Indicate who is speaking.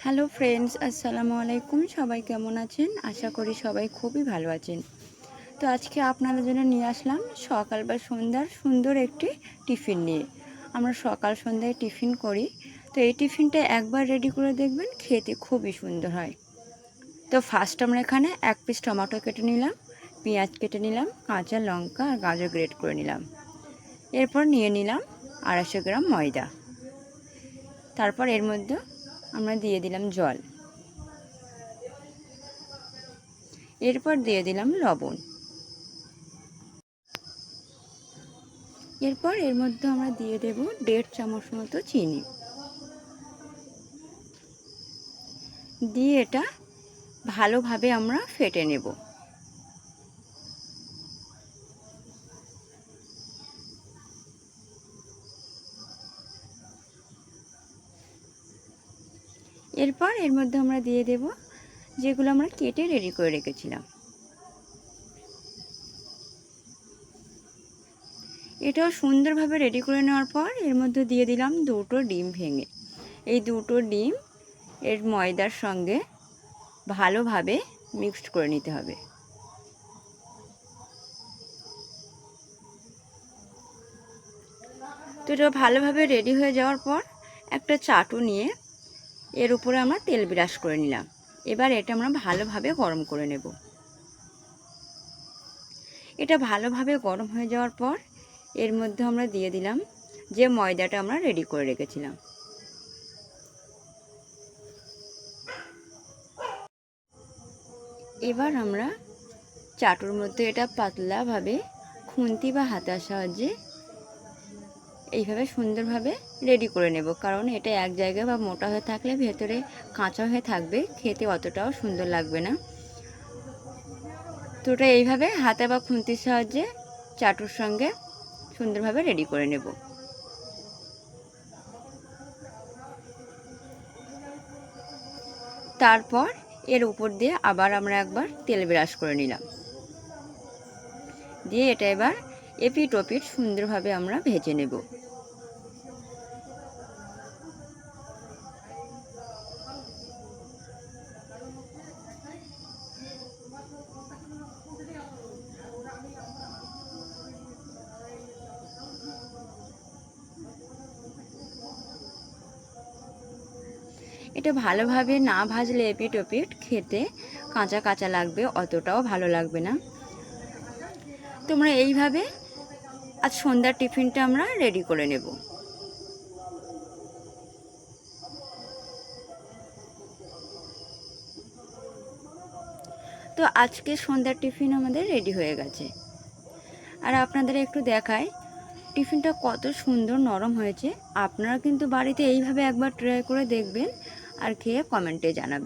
Speaker 1: Hello friends আসসালামু আলাইকুম সবাই কেমন আছেন? আশা করি সবাই খুবই ভালো আছেন। তো আজকে আপনাদের জন্য নিয়ে আসলাম সকাল বা সন্ধ্যার সুন্দর একটি টিফিন নিয়ে। আমরা সকাল, সন্ধ্যায় টিফিন করি। তো এই টিফিনটা একবার রেডি করে দেখবেন, খেতে খুবই সুন্দর হয়। তো ফার্স্ট আমরা এখানে এক পিস টমেটো কেটে নিলাম, পেঁয়াজ কেটে নিলাম, কাঁচা লঙ্কা আর গাজর গ্রেট করে নিলাম। এরপর নিয়ে নিলাম আড়াইশো গ্রাম ময়দা। তারপর এর মধ্যে আমরা দিয়ে দিলাম জল। এরপর দিয়ে দিলাম লবণ। এরপর এর মধ্যে আমরা দিয়ে দেব দেড় চামচ মতো চিনি। দিয়ে এটা ভালোভাবে আমরা ফেটে নেব। এরপর এর মধ্যে আমরা দিয়ে দেব যেগুলো আমরা কেটে রেডি করে রেখেছিলাম। এটাও সুন্দরভাবে রেডি করে নেওয়ার পর এর মধ্যে দিয়ে দিলাম দুটো ডিম ভেঙে। এই দুটো ডিম এর ময়দার সঙ্গে ভালোভাবে মিক্সড করে নিতে হবে। তো এটা ভালোভাবে রেডি হয়ে যাওয়ার পর একটা চাটু নিয়ে এর উপরে আমরা তেল ব্রাশ করে নিলাম। এবার এটা আমরা ভালোভাবে গরম করে নেব। এটা ভালোভাবে গরম হয়ে যাওয়ার পর এর মধ্যে আমরা দিয়ে দিলাম যে ময়দাটা আমরা রেডি করে রেখেছিলাম। এবার আমরা চাটুর মধ্যে এটা পাতলাভাবে খুন্তি বা হাতার সাহায্যে এইভাবে সুন্দরভাবে রেডি করে নেব। কারণ এটা এক জায়গায় বা মোটা হয়ে থাকলে ভেতরে কাঁচা হয়ে থাকবে, খেতে অতটাও সুন্দর লাগবে না। তো ওটা এইভাবে হাতে বা খুন্তির সাহায্যে চাটুর সঙ্গে সুন্দরভাবে রেডি করে নেব। তারপর এর উপর দিয়ে আবার আমরা একবার তেল ব্রাশ করে নিলাম। দিয়ে এটা এবার এপিট ওপিট সুন্দরভাবে আমরা ভেজে নেব। এটা ভালোভাবে না ভাজলে এপিট ওপিট খেতে কাঁচা কাঁচা লাগবে, অতটাও ভালো লাগবে না। তোমরা এইভাবে আজ সন্ধ্যার টিফিনটা আমরা রেডি করে নেব। তো আজকে সন্ধ্যার টিফিন আমাদের রেডি হয়ে গেছে। আর আপনাদের একটু দেখায় টিফিনটা কত সুন্দর নরম হয়েছে। আপনারা কিন্তু বাড়িতে এইভাবে একবার ট্রাই করে দেখবেন। আর খেয়ে কমেন্টে জানাবেন